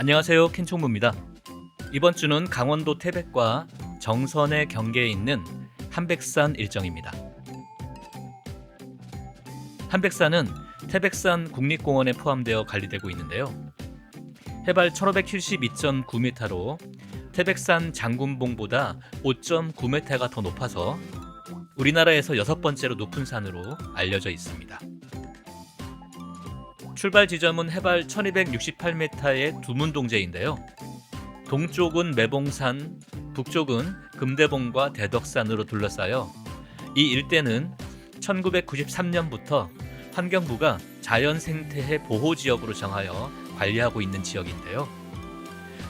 안녕하세요 캔총무입니다. 이번 주는 강원도 태백과 정선의 경계에 있는 한백산 일정입니다. 한백산은 태백산 국립공원에 포함되어 관리되고 있는데요. 해발 1572.9m로 태백산 장군봉보다 5.9m가 더 높아서 우리나라에서 여섯 번째로 높은 산으로 알려져 있습니다. 출발 지점은 해발 1268m의 두문동제인데요. 동쪽은 매봉산, 북쪽은 금대봉과 대덕산으로 둘러싸여 이 일대는 1993년부터 환경부가 자연생태해 보호지역으로 정하여 관리하고 있는 지역인데요.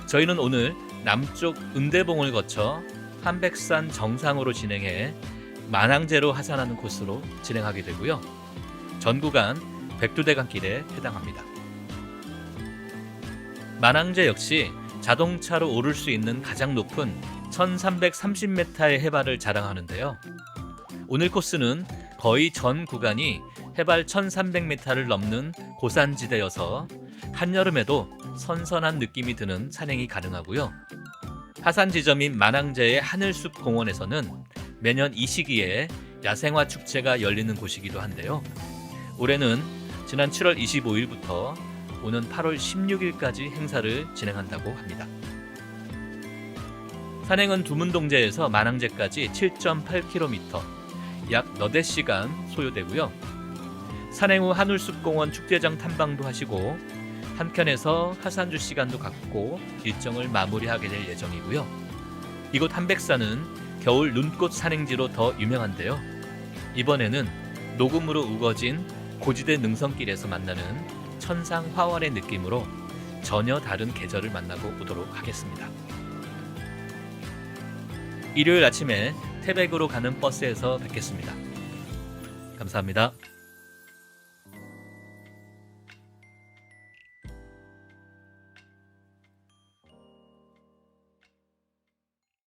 저희는 오늘 남쪽 은대봉을 거쳐 한백산 정상으로 진행해 만항제로 하산하는 코스로 진행하게 되고요. 전 구간 백두대간길에 해당합니다. 만항제 역시 자동차로 오를 수 있는 가장 높은 1330m의 해발을 자랑하는데요. 오늘 코스는 거의 전 구간이 해발 1300m를 넘는 고산지대여서 한여름에도 선선한 느낌이 드는 산행이 가능하고요. 하산 지점인 만항제의 하늘숲 공원에서는 매년 이 시기에 야생화 축제가 열리는 곳이기도 한데요. 올해는 지난 7월 25일부터 오는 8월 16일까지 행사를 진행한다고 합니다. 산행은 두문동제에서 만항제까지 7.8km, 약 너댓 시간 소요되고요. 산행 후 하늘숲공원 축제장 탐방도 하시고 한켠에서 하산주 시간도 갖고 일정을 마무리하게 될 예정이고요. 이곳 한백산은 겨울 눈꽃 산행지로 더 유명한데요. 이번에는 녹음으로 우거진 고지대 능선길에서 만나는 천상 화원의 느낌으로 전혀 다른 계절을 만나고 오도록 하겠습니다. 일요일 아침에 태백으로 가는 버스에서 뵙겠습니다. 감사합니다.